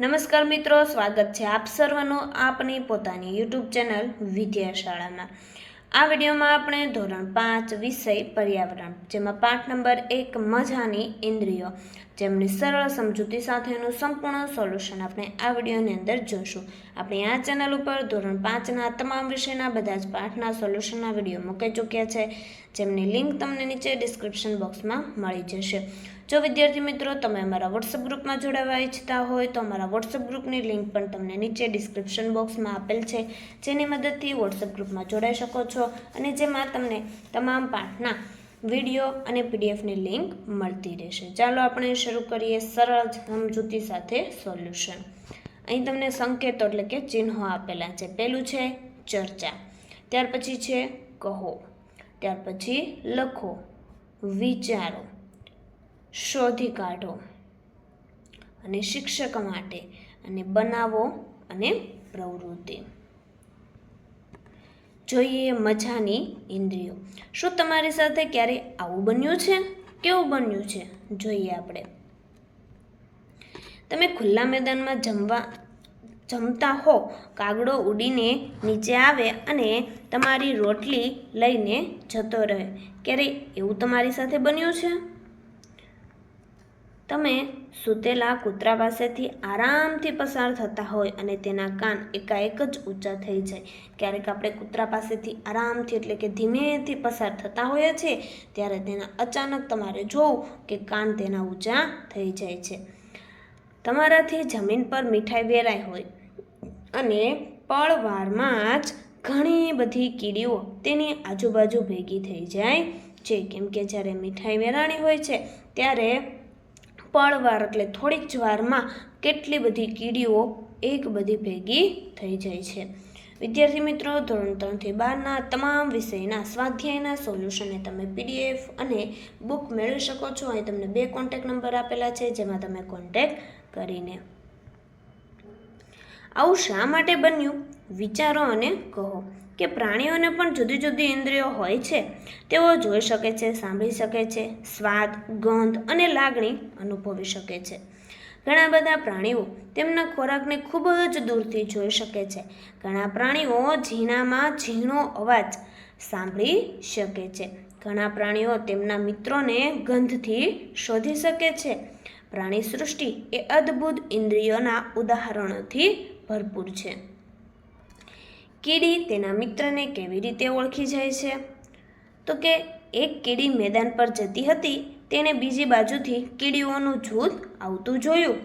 નમસ્કાર મિત્રો, સ્વાગત છે આપ સર્વનું આપની પોતાની યુટ્યુબ ચેનલ વિદ્યાશાળામાં. આ વિડીયોમાં આપણે ધોરણ પાંચ વિષય પર્યાવરણ, જેમાં પાઠ નંબર એક, મજાની ઇન્દ્રિયો. જેમની સરળ સમજૂતી સાથેનું સંપૂર્ણ સોલ્યુશન આપણે આ વિડીયોની અંદર જોશું. આપણે આ ચેનલ ઉપર ધોરણ પાંચના તમામ વિષયના બધા જ પાઠના સોલ્યુશનના વીડિયો મૂકી ચૂક્યા છે, જેમની લિંક તમને નીચે ડિસ્ક્રિપ્શન બોક્સમાં મળી જશે. જો વિદ્યાર્થી મિત્રો તમે અમારા વોટ્સઅપ ગ્રુપમાં જોડાવા ઈચ્છતા હોય તો અમારા વોટ્સઅપ ગ્રુપની લિંક પણ તમને નીચે ડિસ્ક્રિપ્શન બોક્સમાં આપેલ છે. જેની મદદથી વોટ્સઅપ ગ્રુપમાં જોડાઈ શકો છો અને જેમાં તમને તમામ પાઠના વીડિયો અને પીડીએફની લિંક મળતી રહેશે. ચાલો આપણે શરૂ કરીએ સરળ સમજૂતી સાથે સોલ્યુશન. અહીં તમને સંકેતો એટલે કે ચિહ્નો આપેલા છે. પહેલું છે ચર્ચા. ત્યાર પછી છે કહો. ત્યાર પછી લખો. વિચારો. શોધી કાઢો અને શિક્ષક માટે અને બનાવો અને પ્રવૃત્તિ. જોઈએ મજાની ઇન્દ્રિયો. શું તમારી સાથે ક્યારે આવું બન્યું છે? કેવું બન્યું છે? જોઈએ આપણે. તમે ખુલ્લા મેદાનમાં જમવા જમતા હો, કાગડો ઉડીને નીચે આવે અને તમારી રોટલી લઈને જતો રહે. ક્યારે એવું તમારી સાથે બન્યું છે? તમે સૂતેલા કૂતરા પાસેથી આરામથી પસાર થતા હોય અને તેના કાન એકાએક જ ઊંચા થઈ જાય. ક્યારેક આપણે કૂતરા પાસેથી આરામથી એટલે કે ધીમેથી પસાર થતા હોઈએ છીએ, ત્યારે તેના અચાનક તમારે જોવું કે કાન તેના ઊંચા થઈ જાય છે. તમારાથી જમીન પર મીઠાઈ વેરાઈ હોય અને પળવારમાં જ ઘણી બધી કીડીઓ તેની આજુબાજુ ભેગી થઈ જાય છે. કેમ કે જ્યારે મીઠાઈ વેરાણી હોય છે, ત્યારે પળવાર એટલે થોડીક જ વારમાં કેટલી બધી કીડીઓ એક બધી ભેગી થઈ જાય છે. વિદ્યાર્થી મિત્રો, ધોરણ ત્રણથી બારના તમામ વિષયના સ્વાધ્યાયના સોલ્યુશનને તમે પીડીએફ અને બુક મેળવી શકો છો. અહીં તમને બે કોન્ટેક નંબર આપેલા છે, જેમાં તમે કોન્ટેક કરીને આવું શા માટે બન્યું? વિચારો અને કહો. કે પ્રાણીઓને પણ જુદી જુદી ઇન્દ્રિયો હોય છે. તેઓ જોઈ શકે છે, સાંભળી શકે છે, સ્વાદ, ગંધ અને લાગણી અનુભવી શકે છે. ઘણા બધા પ્રાણીઓ તેમના ખોરાકને ખૂબ જ દૂરથી જોઈ શકે છે. ઘણા પ્રાણીઓ ઝીણામાં ઝીણો અવાજ સાંભળી શકે છે. ઘણા પ્રાણીઓ તેમના મિત્રોને ગંધથી શોધી શકે છે. પ્રાણી સૃષ્ટિ એ અદ્ભુત ઇન્દ્રિયોના ઉદાહરણોથી ભરપૂર છે. કીડી તેના મિત્રને કેવી રીતે ઓળખી જાય છે? તો કે એક કીડી મેદાન પર જતી હતી, તેણે બીજી બાજુથી કીડીઓનું જૂથ આવતું જોયું.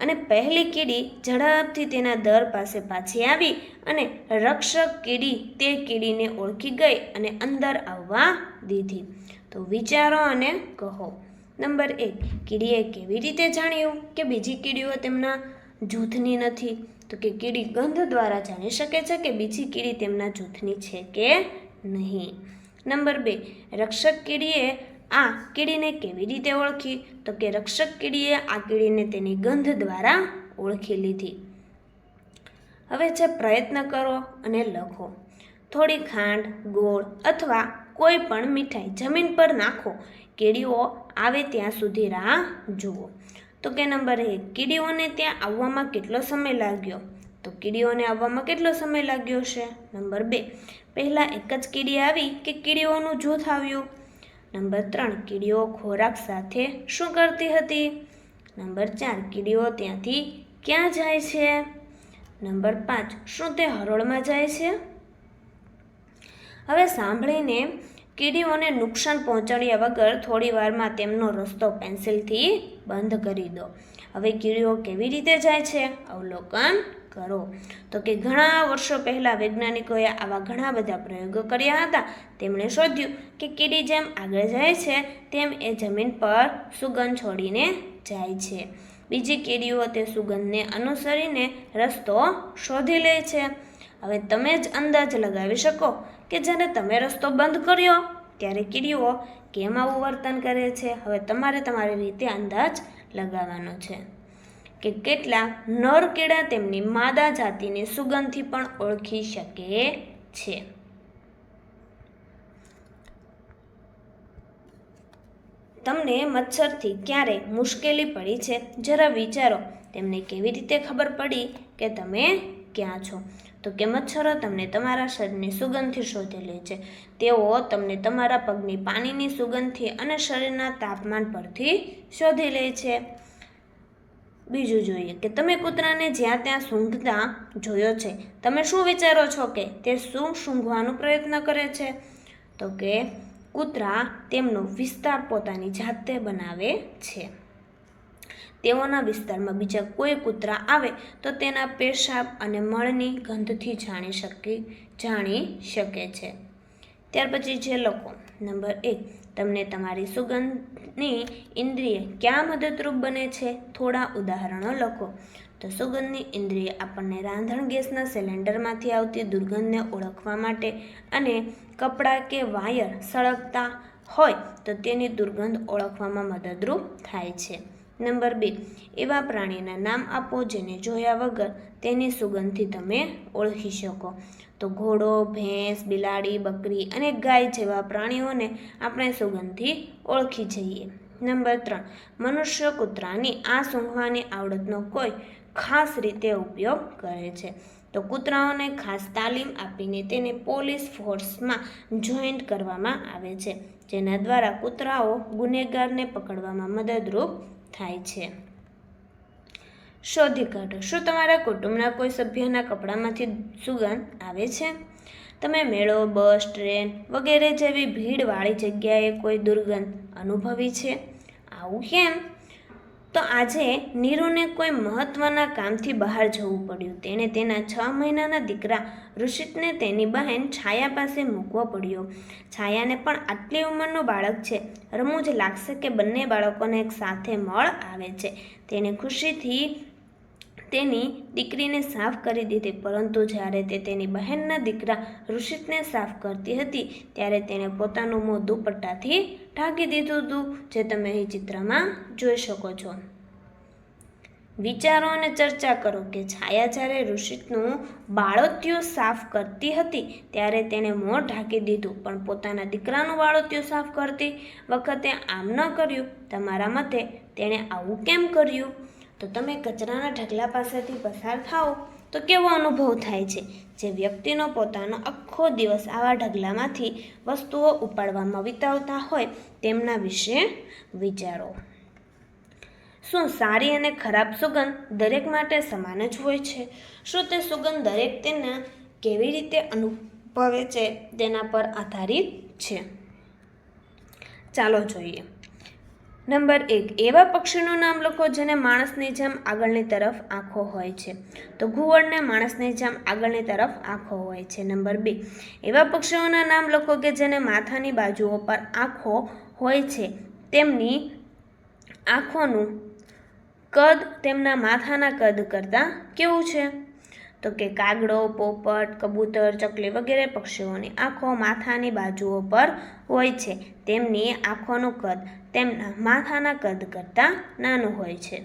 અને પહેલી કીડી ઝડપથી તેના દર પાસે પાછી આવી અને રક્ષક કીડી તે કીડીને ઓળખી ગઈ અને અંદર આવવા દીધી. તો વિચારો અને કહો. નંબર એક, કીડીએ કેવી રીતે જાણ્યું કે બીજી કીડીઓ તેમના જૂથની નથી? તો કે કીડી ગંધ દ્વારા જાણી શકે છે કે બીજી કીડી તેમના જૂથની છે કે નહીં? નંબર બે, રક્ષક કીડીએ આ કીડીને કેવી રીતે ઓળખી? તો કે રક્ષક કીડીએ આ કીડીને તેની ગંધ દ્વારા ઓળખી લીધી. હવે છે પ્રયત્ન કરો અને લખો. થોડી ખાંડ, ગોળ અથવા કોઈ પણ મીઠાઈ જમીન પર નાખો. કેડીઓ આવે ત્યાં સુધી રાહ જુઓ. તો કે નંબર એક, કીડીઓને ત્યાં આવવામાં કેટલો સમય લાગ્યો? તો કીડીઓને આવવામાં કેટલો સમય લાગ્યો છે નંબર બે, પહેલાં એક જ કીડી આવી કે કીડીઓનું જૂથ આવ્યું? નંબર ત્રણ, કીડીઓ ખોરાક સાથે શું કરતી હતી? નંબર ચાર, કીડીઓ ત્યાંથી ક્યાં જાય છે? નંબર પાંચ, શું તે હરોળમાં જાય છે? હવે સાંભળીને કીડીઓને નુકસાન પહોંચાડ્યા વગર થોડી વારમાં તેમનો રસ્તો પેન્સિલથી બંધ કરી દો. હવે કીડીઓ કેવી રીતે જાય છે? અવલોકન કરો. તો કે ઘણા વર્ષો પહેલાં વૈજ્ઞાનિકોએ આવા ઘણા બધા પ્રયોગો કર્યા હતા. તેમણે શોધ્યું કે કીડી જેમ આગળ જાય છે, તેમ એ જમીન પર સુગંધ છોડીને જાય છે. બીજી કીડીઓ તે સુગંધને અનુસરીને રસ્તો શોધી લે છે. હવે તમે જ અંદાજ લગાવી શકો કે જ્યારે તમે રસ્તો બંધ કર્યો, ત્યારે કીડીઓ કેમ આવું વર્તન કરે છે? હવે તમારે તમારી રીતે અંદાજ લગાવવાનો છે કે કેટલા નર કેળા તેમની માદા જાતિની સુગંધથી પણ ઓળખી શકે છે. તમને મચ્છરથી ક્યારે મુશ્કેલી પડી છે? જરા વિચારો, તેમને કેવી રીતે ખબર પડી કે તમે ક્યાં છો? તો કે, મચ્છરો તમને તમારા શરીરની સુગંધથી શોધી લે છે. તેઓ તમને તમારા પગની પાણીની સુગંધથી અને શરીરના તાપમાન પરથી શોધી લે છે. બીજું જોઈએ કે, તમે કૂતરાને જ્યાં ત્યાં સૂંઘતા જોયો છે, તમે શું વિચારો છો કે તે શું સૂંઘવાનો પ્રયત્ન કરે છે? તો કે, કૂતરા તેમનો વિસ્તાર પોતાની જાતે બનાવે છે. તેઓના વિસ્તારમાં બીજા કોઈ કૂતરા આવે તો તેના પેશાબ અને મળની ગંધથી જાણી શકી, જાણી શકે છે. ત્યાર પછી જે લોકો, નંબર એક, તમને તમારી સુગંધની ઇન્દ્રિય ક્યાં મદદરૂપ બને છે? થોડા ઉદાહરણો લખો. તો સુગંધની ઇન્દ્રિય આપણને રાંધણ ગેસના સિલિન્ડરમાંથી આવતી દુર્ગંધને ઓળખવા માટે અને કપડાં કે વાયર સળગતા હોય તો તેની દુર્ગંધ ઓળખવામાં મદદરૂપ થાય છે. નંબર બે. એવા પ્રાણીના નામ આપો જેને જોયા વગર તેની સુગંધથી તમે ઓળખી શકો. તો ઘોડો, ભેંસ, બિલાડી, બકરી અને ગાય જેવા પ્રાણીઓને આપણે સુગંધથી ઓળખી જઈએ. નંબર ત્રણ. મનુષ્ય કૂતરાની આ સૂંઘવાની આવડતનો કોઈ ખાસ રીતે ઉપયોગ કરે છે. તો કૂતરાઓને ખાસ તાલીમ આપીને તેને પોલીસ ફોર્સમાં જોઈન્ટ કરવામાં આવે છે. જેના દ્વારા કૂતરાઓ ગુનેગારને પકડવામાં મદદરૂપ થાય છે. શોધી કાઢો. શું તમારા કુટુંબના કોઈ સભ્યના કપડામાંથી સુગંધ આવે છે? તમે મેળો, બસ, ટ્રેન વગેરે જેવી ભીડવાળી જગ્યાએ કોઈ દુર્ગંધ અનુભવી છે? આવું કેમ? તો આજે નીરુને કોઈ મહત્ત્વના કામથી બહાર જવું પડ્યું. તેણે તેના છ મહિનાના દીકરા ઋષિતને તેની બહેન છાયા પાસે મૂકવો પડ્યો. છાયાને પણ આટલી ઉંમરનું બાળક છે. રમૂજ લાગશે કે બંને બાળકોને એક સાથે મળ આવે છે. તેણે ખુશીથી તેની દીકરીને સાફ કરી દીધી. પરંતુ જ્યારે તે તેની બહેનના દીકરા ઋષિતને સાફ કરતી હતી, ત્યારે તેણે પોતાનું મોં દુપટ્ટાથી ઢાંકી દીધું હતું, જે તમે અહીં ચિત્રમાં જોઈ શકો છો. વિચારો અને ચર્ચા કરો કે છાયા જ્યારે ઋષિતનું બાળોતિયું સાફ કરતી હતી, ત્યારે તેણે મોં ઢાંકી દીધું, પણ પોતાના દીકરાનું બાળોત્યું સાફ કરતી વખતે આમ ન કર્યું. તમારા મતે તેણે આવું કેમ કર્યું? તો તમે કચરાના ઢગલા પાસેથી પસાર થાઓ તો કેવો અનુભવ થાય છે? જે વ્યક્તિનો પોતાનો આખો દિવસ આવા ઢગલામાંથી વસ્તુઓ ઉપાડવામાં વિતાવતા હોય તેમના વિશે વિચારો. શું સારી અને ખરાબ સુગંધ દરેક માટે સમાન જ હોય છે? શું તે સુગંધ દરેક તેના કેવી રીતે અનુભવે છે તેના પર આધારિત છે? ચાલો જોઈએ. નંબર એક, એવા પક્ષીનું નામ લખો જેને માણસની જેમ આગળની તરફ આંખો હોય છે. તો ઘુવડને માણસની જેમ આગળની તરફ આંખો હોય છે. નંબર બે, એવા પક્ષીઓના નામ લખો કે જેને માથાની બાજુઓ પર આંખો હોય છે. તેમની આંખોનું કદ તેમના માથાના કદ કરતાં કેવું છે? તો કે કાગડો, પોપટ, કબૂતર, ચકલી વગેરે પક્ષીઓની આંખો માથાની બાજુઓ પર હોય છે. તેમની આંખોનું કદ તેમના માથાના કદ કરતાં નાનું હોય છે.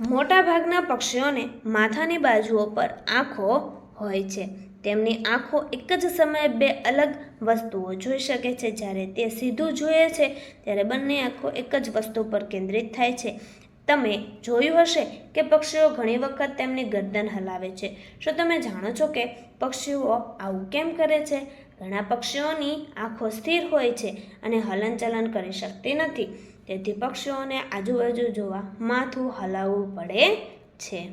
મોટાભાગના પક્ષીઓને માથાની બાજુઓ પર આંખો હોય છે. તેમની આંખો એક જ સમયે બે અલગ વસ્તુઓ જોઈ શકે છે. જ્યારે તે સીધું જોઈએ છે, ત્યારે બંને આંખો એક જ વસ્તુ પર કેન્દ્રિત થાય છે. તમે જોયું હશે કે પક્ષીઓ ઘણી વખત તેમની ગરદન હલાવે છે. શું તમે જાણો છો કે પક્ષીઓ આવું કેમ કરે છે? ઘણા પક્ષીઓની આંખો સ્થિર હોય છે અને હલનચલન કરી શકતી નથી. તેથી પક્ષીઓને આજુબાજુ જોવા માથું હલાવવું પડે છે.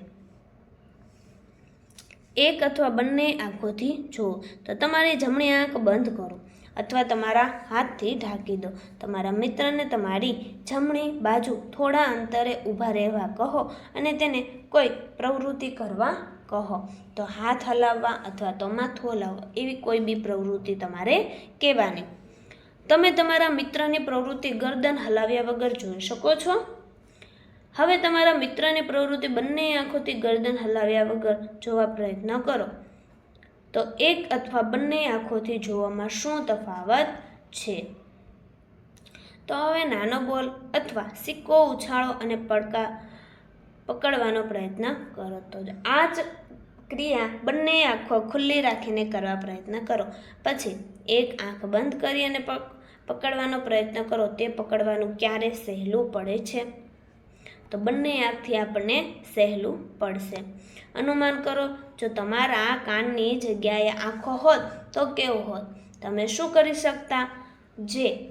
એક અથવા બંને આંખોથી જુઓ. તો તમારી જમણી આંખ બંધ કરો. અથવા તમારા હાથથી ઢાંકી દો. તમારા મિત્રને તમારી જમણી બાજુ થોડા અંતરે ઊભા રહેવા કહો અને તેને કોઈ પ્રવૃત્તિ કરવા કહો. તો હાથ હલાવવા અથવા તો માથું હલાવવા એવી કોઈ બી પ્રવૃત્તિ તમારે કહેવાની. તમે તમારા મિત્રની પ્રવૃત્તિ ગરદન હલાવ્યા વગર જોઈ શકો છો. હવે તમારા મિત્રની પ્રવૃત્તિ બંને આંખોથી ગરદન હલાવ્યા વગર જોવા પ્રયત્ન કરો. તો એક અથવા બંને આંખોથી જોવામાં શું તફાવત છે? તો હવે નાનો બોલ અથવા સિક્કો ઉછાળો અને પડકા પકડવાનો પ્રયત્ન કરો. તો આ જ ક્રિયા બંને આંખો ખુલ્લી રાખીને કરવા પ્રયત્ન કરો. પછી એક આંખ બંધ કરી અને પક પકડવાનો પ્રયત્ન કરો. તે પકડવાનું ક્યારે સહેલું પડે છે? તો બંને આંખથી આપણને સહેલું પડશે. અનુમાન કરો, જો તમારા કાનની જગ્યાએ આંખો હોત તો કેવું હોત? તમે શું કરી શકતા? જે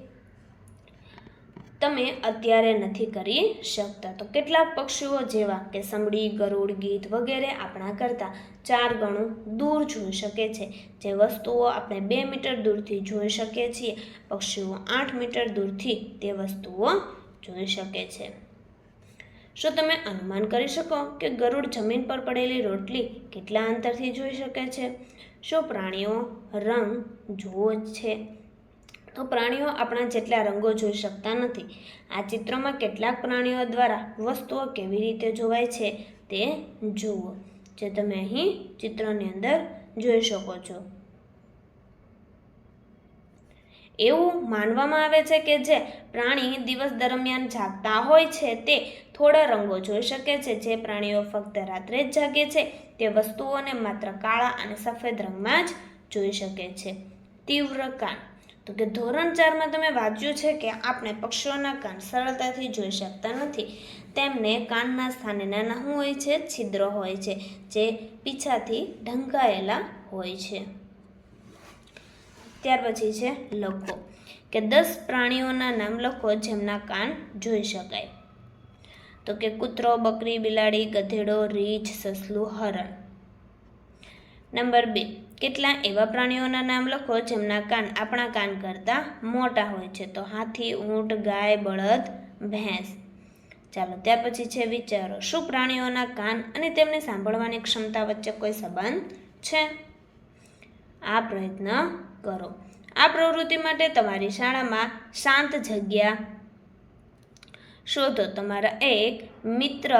તમે અત્યારે નથી કરી શકતા. તો કેટલાક પક્ષીઓ જેવા કે સમડી, ગરુડ, ગીધ વગેરે આપણા કરતાં ચાર ગણું દૂર જોઈ શકે છે. જે વસ્તુઓ આપણે બે મીટર દૂરથી જોઈ શકીએ છીએ, પક્ષીઓ આઠ મીટર દૂરથી તે વસ્તુઓ જોઈ શકે છે. શું તમે અનુમાન કરી શકો કે ગરુડ જમીન પર પડેલી રોટલી કેટલા અંતરથી જોઈ શકે છે? શું પ્રાણીઓ રંગ જુઓ છે? તો પ્રાણીઓ આપણા જેટલા રંગો જોઈ શકતા નથી. આ ચિત્રમાં કેટલાક પ્રાણીઓ દ્વારા વસ્તુઓ કેવી રીતે જોવાય છે તે જુઓ. જે તમે અહીં ચિત્રની અંદર જોઈ શકો છો. એવું માનવામાં આવે છે કે જે પ્રાણી દિવસ દરમિયાન જાગતા હોય છે તે થોડા રંગો જોઈ શકે છે. જે પ્રાણીઓ ફક્ત રાત્રે જ જાગે છે, તે વસ્તુઓને માત્ર કાળા અને સફેદ રંગમાં જ જોઈ શકે છે. તીવ્ર કાન. તો કે ધોરણ ચારમાં તમે વાંચ્યું છે કે આપણે પક્ષીઓના કાન સરળતાથી જોઈ શકતા નથી. તેમને કાનના સ્થાને નાના હોય છે, છિદ્ર હોય છે, જે પીછાથી ઢંકાયેલા હોય છે. ત્યાર પછી છે લખો કે દસ પ્રાણીઓના નામ લખો જેમના કાન જોઈ શકાય. તો કે કૂતરો, બકરી, બિલાડી, ગધેડો, રીંછ, સસલું, હરણ. નંબર બે. કેટલા એવા પ્રાણીઓના નામ લખો જેમના કાન આપણા કાન કરતાં મોટા હોય છે? તો હાથી, ઊંટ, ગાય, બળદ, ભેંસ. ચાલો, ત્યાર પછી છે વિચારો. શું પ્રાણીઓના કાન અને તેમને સાંભળવાની ક્ષમતા વચ્ચે કોઈ સંબંધ છે? આ પ્રયત્ન કરો. આ પ્રવૃત્તિ માટે તમારી શાળામાં શાંત જગ્યા શોધો. તમારા એક મિત્ર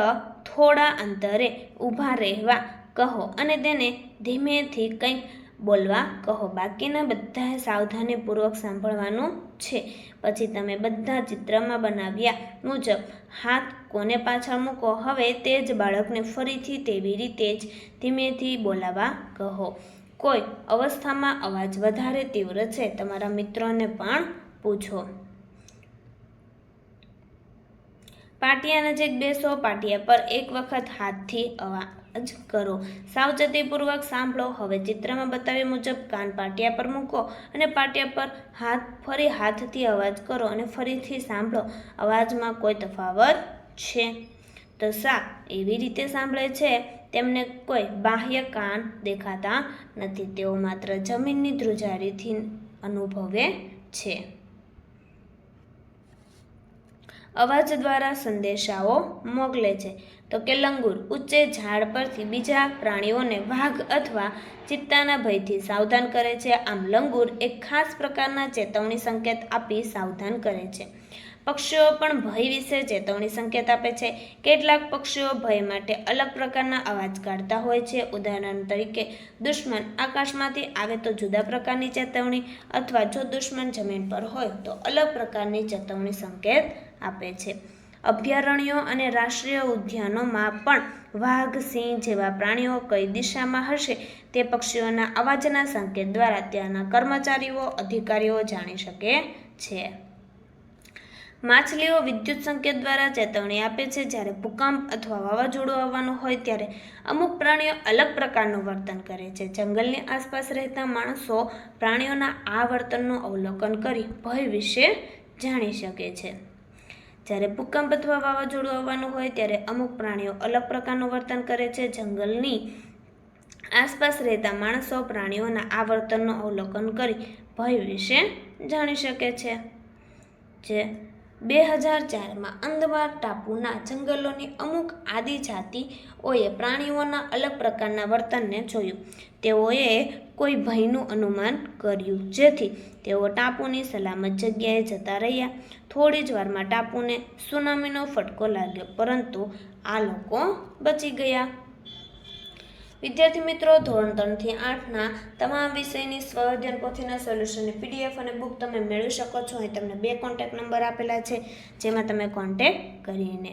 થોડા અંતરે ઊભા રહેવા કહો અને તેને ધીમેથી કંઈક બોલવા કહો. બાકીના બધાએ સાવધાનીપૂર્વક સાંભળવાનું છે. પછી તમે બધા ચિત્રમાં બનાવ્યા મુજબ હાથ કોને પાછળ મૂકો? હવે તે જ બાળકને ફરીથી તેવી રીતે જ ધીમેથી બોલાવા કહો. કોઈ અવસ્થામાં અવાજ વધારે તીવ્ર છે, તમારા મિત્રોને પણ પૂછો. પાટિયા નજીક બેસો, પાટિયા પર એક વખત હાથથી અવાજ કરો. સાવચેતીપૂર્વક સાંભળો. હવે ચિત્રમાં બતાવ્યા મુજબ કાન પાટિયા પર મૂકો અને પાટિયા પર હાથ, ફરી હાથથી અવાજ કરો અને ફરીથી સાંભળો. અવાજમાં કોઈ તફાવત છે. તો સા એવી રીતે સાંભળે છે, તેમને કોઈ બાહ્ય કાન દેખાતા નથી. તેઓ માત્ર જમીનની ધ્રુજારીથી અનુભવે છે. અવાજ દ્વારા સંદેશાઓ મોકલે છે. તો કે લંગૂર ઊંચે ઝાડ પરથી બીજા પ્રાણીઓને વાઘ અથવા ચિત્તાના ભયથી સાવધાન કરે છે. આમ લંગૂર એક ખાસ પ્રકારના ચેતવણી સંકેત આપી સાવધાન કરે છે. પક્ષીઓ પણ ભય વિશે ચેતવણી સંકેત આપે છે. કેટલાક પક્ષીઓ ભય માટે અલગ પ્રકારના અવાજ કાઢતા હોય છે. ઉદાહરણ તરીકે, દુશ્મન આકાશમાંથી આવે તો જુદા પ્રકારની ચેતવણી અથવા જો દુશ્મન જમીન પર હોય તો અલગ પ્રકારની ચેતવણી સંકેત આપે છે. અભયારણ્યો અને રાષ્ટ્રીય ઉદ્યાનોમાં પણ વાઘ, સિંહ જેવા પ્રાણીઓ કઈ દિશામાં હશે તે પક્ષીઓના અવાજના સંકેત દ્વારા ત્યાંના કર્મચારીઓ, અધિકારીઓ જાણી શકે છે. માછલીઓ વિદ્યુત સંકેત દ્વારા ચેતવણી આપે છે. જ્યારે ભૂકંપ અથવા વાવાઝોડું આવવાનું હોય ત્યારે અમુક પ્રાણીઓ અલગ પ્રકારનું વર્તન કરે છે. જંગલની આસપાસ રહેતા માણસો પ્રાણીઓના આ વર્તનનું અવલોકન કરી ભય વિશે જાણી શકે છે. જ્યારે ભૂકંપ અથવા વાવાઝોડું આવવાનું હોય ત્યારે અમુક પ્રાણીઓ અલગ પ્રકારનું વર્તન કરે છે. જંગલની આસપાસ રહેતા માણસો પ્રાણીઓના આ વર્તનનું અવલોકન કરી ભય વિશે જાણી શકે છે. જે બે હજાર ચારમાં અંદમાન ટાપુના જંગલોની અમુક આદિજાતિઓએ પ્રાણીઓના અલગ પ્રકારના વર્તનને જોયું. તેઓએ કોઈ ભયનું અનુમાન કર્યું. જેથી તેઓ ટાપુની સલામત જગ્યાએ જતા રહ્યા. થોડી જ વારમાં ટાપુને સુનામીનો ફટકો લાગ્યો. પરંતુ આ લોકો બચી ગયા. વિદ્યાર્થી મિત્રો, ધોરણ ત્રણથી આઠના તમામ વિષયની સ્વઅધ્યયન પોથીના સોલ્યુશનની પીડીએફ અને બુક તમે મેળવી શકો છો. અહીં તમને બે કોન્ટેક્ટ નંબર આપેલા છે, જેમાં તમે કોન્ટેક્ટ કરીને.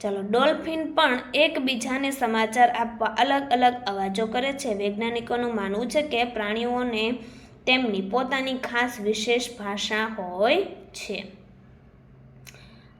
ચાલો, ડોલ્ફિન પણ એકબીજાને સમાચાર આપવા અલગ અલગ અવાજો કરે છે. વૈજ્ઞાનિકોનું માનવું છે કે પ્રાણીઓને તેમની પોતાની ખાસ વિશેષ ભાષા હોય છે.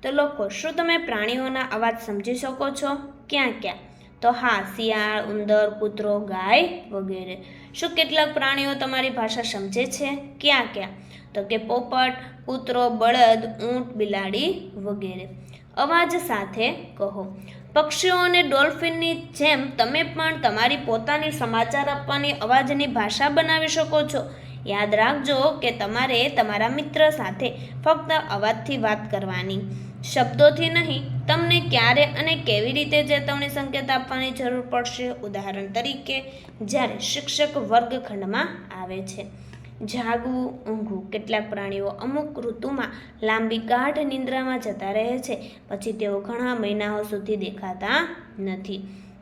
તો લોકો, શું તમે પ્રાણીઓના અવાજ સમજી શકો છો? ક્યાં ક્યાં? તો હા, શિયાળ, ઉંદર, કૂતરો, ગાય વગેરે. શું કેટલાક પ્રાણીઓ તમારી ભાષા સમજે છે? ક્યાં ક્યાં? તો કે પોપટ, કૂતરો, બળદ, ઊંટ, બિલાડી વગેરે. અવાજ સાથે કહો. પક્ષીઓ અને ડોલ્ફિનની જેમ તમે પણ તમારી પોતાની સમાચાર આપવાની અવાજની ભાષા બનાવી શકો છો. યાદ રાખજો કે તમારે તમારા મિત્ર સાથે ફક્ત અવાજથી વાત કરવાની. શબ્દોથી નહીં, તમને ક્યારે અને કેવી રીતે ચેતવણી સંકેત આપવાની જરૂર પડશે? ઉદાહરણ તરીકે, જ્યારે શિક્ષક વર્ગખંડમાં આવે છે. જાગવું, ઊંઘવું, કેટલાક પ્રાણીઓ અમુક ઋતુમાં લાંબી ગાઢ નિંદ્રામાં જતા રહે છે, પછી તેઓ ઘણા મહિનાઓ સુધી દેખાતા નથી.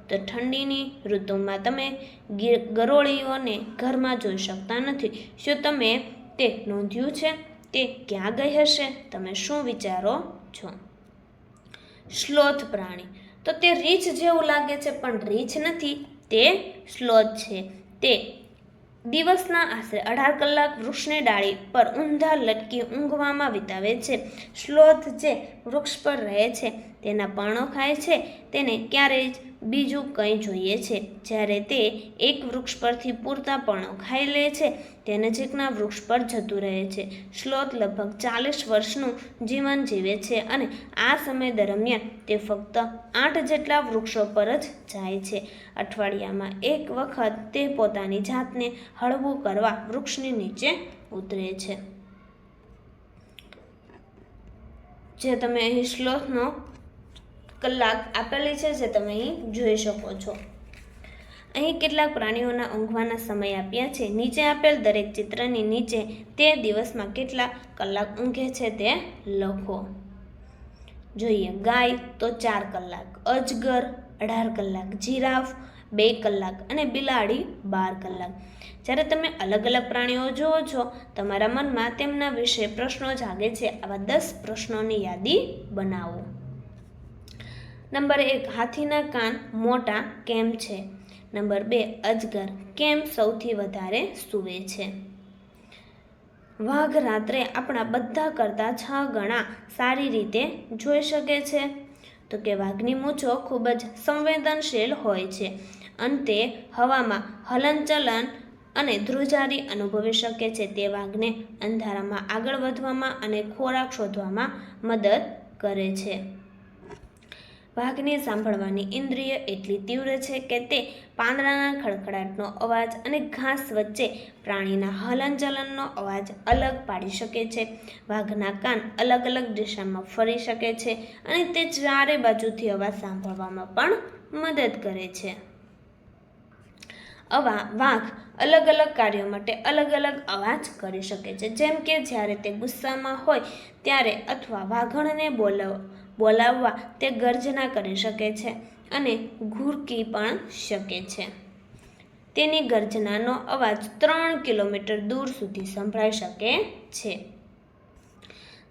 તો ઠંડીની ઋતુમાં તમે ગરોળીઓને ઘરમાં જોઈ શકતા નથી. શું તમે તે નોંધ્યું છે? તે ક્યાં ગઈ હશે? તમે શું વિચારો છો. સ્લોથ પ્રાણી. તો તે રીંછ જેવું લાગે છે, પણ રીંછ નથી. તે સ્લોથ છે. તે દિવસના આશરે અઢાર કલાક વૃક્ષની ડાળી પર ઊંધા લટકી ઊંઘવામાં વિતાવે છે. સ્લોથ જે વૃક્ષ પર રહે છે, તેના પર્ણો ખાય છે, તેને ક્યારેય બીજું કંઈ જોઈએ છે. જ્યારે તે એક વૃક્ષ પરથી પૂરતા પણો ખાઈ લે છે, તે નજીકના વૃક્ષ પર જતું રહે છે. સ્લોથ લગભગ ચાલીસ વર્ષનું જીવન જીવે છે અને આ સમય દરમિયાન તે ફક્ત આઠ જેટલા વૃક્ષો પર જ જાય છે. અઠવાડિયામાં એક વખત તે પોતાની જાતને હળવું કરવા વૃક્ષની નીચે ઉતરે છે. જે તમે અહીં શ્લોકનો કલાક આપેલી છે જે તમે અહીં જોઈ શકો છો. અહીં કેટલાક પ્રાણીઓના ઊંઘવાના સમય આપ્યા છે. નીચે આપેલ દરેક ચિત્રની નીચે તે દિવસમાં કેટલા કલાક ઊંઘે છે તે લખો. જોઈએ, ગાય તો ચાર કલાક, અજગર અઢાર કલાક, જીરાફ બે કલાક અને બિલાડી બાર કલાક. જ્યારે તમે અલગ અલગ પ્રાણીઓ જુઓ છો, તમારા મનમાં તેમના વિશે પ્રશ્નો જાગે છે. આવા દસ પ્રશ્નોની યાદી બનાવો. નંબર એક, હાથીના કાન મોટા કેમ છે? નંબર બે, અજગર કેમ સૌથી વધારે સૂવે છે? વાઘ રાત્રે આપણા બધા કરતાં છ ગણા સારી રીતે જોઈ શકે છે. તો કે વાઘની મૂછો ખૂબ જ સંવેદનશીલ હોય છે. અંતે હવામાં હલનચલન અને ધ્રુજારી અનુભવી શકે છે. તે વાઘને અંધારામાં આગળ વધવામાં અને ખોરાક શોધવામાં મદદ કરે છે. વાઘને સાંભળવાની ઇન્દ્રિય એટલી તીવ્ર છે કે તે પાંદડાના ખડખડાટનો અવાજ અને ઘાસ વચ્ચે પ્રાણીના હલનચલનનો અવાજ અલગ પાડી શકે છે. વાઘના કાન અલગ અલગ દિશામાં ફરી શકે છે અને તે ચારે બાજુથી અવાજ સાંભળવામાં પણ મદદ કરે છે. અવા વાઘ અલગ અલગ કાર્યો માટે અલગ અલગ અવાજ કરી શકે છે. જેમ કે જ્યારે તે ગુસ્સામાં હોય ત્યારે અથવા વાઘણને બોલાવ બોલાવવા તે ગર્જના કરી શકે છે અને ઘૂરકી પણ શકે છે. તેની ગર્જનાનો અવાજ ત્રણ કિલોમીટર દૂર સુધી સંભળાઈ શકે છે.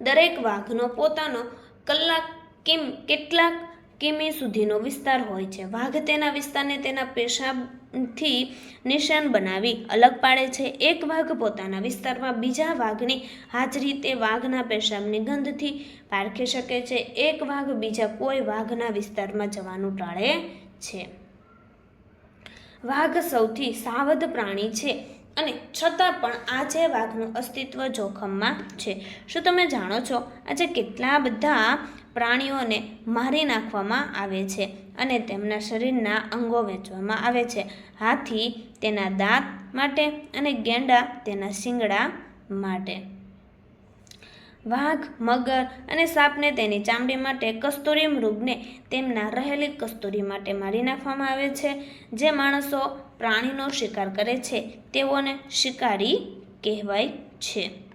દરેક વાઘનો પોતાનો કલાક કિમ, કેટલાક કિમી સુધીનો વિસ્તાર હોય છે. વાઘ તેના વિસ્તારને તેના પેશાબથી નિશાન બનાવી અલગ પાડે છે. એક વાઘ પોતાના વિસ્તારમાં બીજા વાઘની હાજરી તે વાઘના પેશાબની ગંધથી પારખી શકે છે. એક વાઘ બીજા કોઈ વાઘના વિસ્તારમાં જવાનું ટાળે છે. વાઘ સૌથી સાવધ પ્રાણી છે અને છતાં પણ આજે વાઘનું અસ્તિત્વ જોખમમાં છે. શું તમે જાણો છો? આજે કેટલા બધા પ્રાણીઓને મારી નાખવામાં આવે છે અને તેમના શરીરના અંગો વેચવામાં આવે છે. હાથી તેના દાંત માટે અને ગેંડા તેના શિંગડા માટે. વાઘ, મગર અને સાપને તેની ચામડી માટે કસ્તુરી મૃગને તેમના રહેલી કસ્તુરી માટે મારી નાખવામાં આવે છે. જે માણસો પ્રાણીનો શિકાર કરે છે, તેઓને શિકારી કહેવાય છે.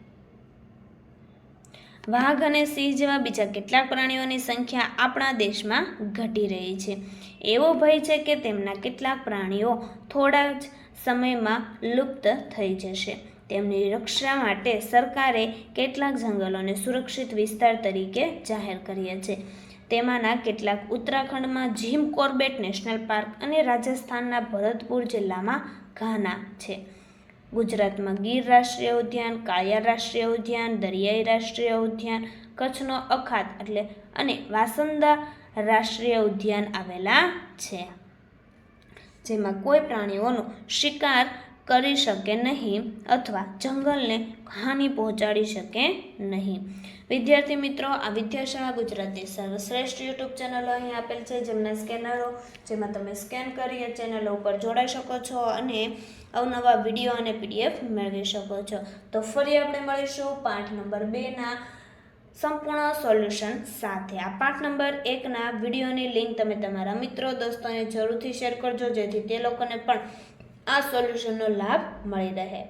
વાઘ અને સિંહ જેવા બીજા કેટલાક પ્રાણીઓની સંખ્યા આપણા દેશમાં ઘટી રહી છે. એવો ભય છે કે તેમના કેટલાક પ્રાણીઓ થોડા જ સમયમાં લુપ્ત થઈ જશે. તેમની રક્ષા માટે સરકારે કેટલાક જંગલોને સુરક્ષિત વિસ્તાર તરીકે જાહેર કર્યા છે. તેમાંના કેટલાક ઉત્તરાખંડમાં જીમ કોર્બેટ નેશનલ પાર્ક અને રાજસ્થાનના ભરતપુર જિલ્લામાં ઘાના છે. ગુજરાતમાં ગીર રાષ્ટ્રીય ઉદ્યાન કાળિયા રાષ્ટ્રીય ઉદ્યાન, દરિયાઈ રાષ્ટ્રીય ઉદ્યાન, કચ્છનો અખાત એટલે અને વાસંદા રાષ્ટ્રીય ઉદ્યાન આવેલા છે. જેમાં કોઈ પ્રાણીઓનો શિકાર કરી શકે નહીં અથવા જંગલને હાનિ પહોંચાડી શકે નહીં. વિદ્યાર્થી મિત્રો, આ વિદ્યાશાળા ગુજરાતી સર્વશ્રેષ્ઠ યુટ્યુબ ચેનલો અહીં આપેલ છે. જેમના સ્કેનરો, જેમાં તમે સ્કેન કરી ચેનલો ઉપર જોડાઈ શકો છો અને અવનવા વીડિયો અને પીડીએફ મેળવી શકો છો. તો ફરી આપણે મળીશું પાઠ નંબર બેના સંપૂર્ણ સોલ્યુશન સાથે. આ પાઠ નંબર એકના વિડીયોની લિંક તમે તમારા મિત્રો, દોસ્તોને જરૂરથી શેર કરજો, જેથી તે લોકોને પણ આ સોલ્યુશનનો લાભ મળી રહે.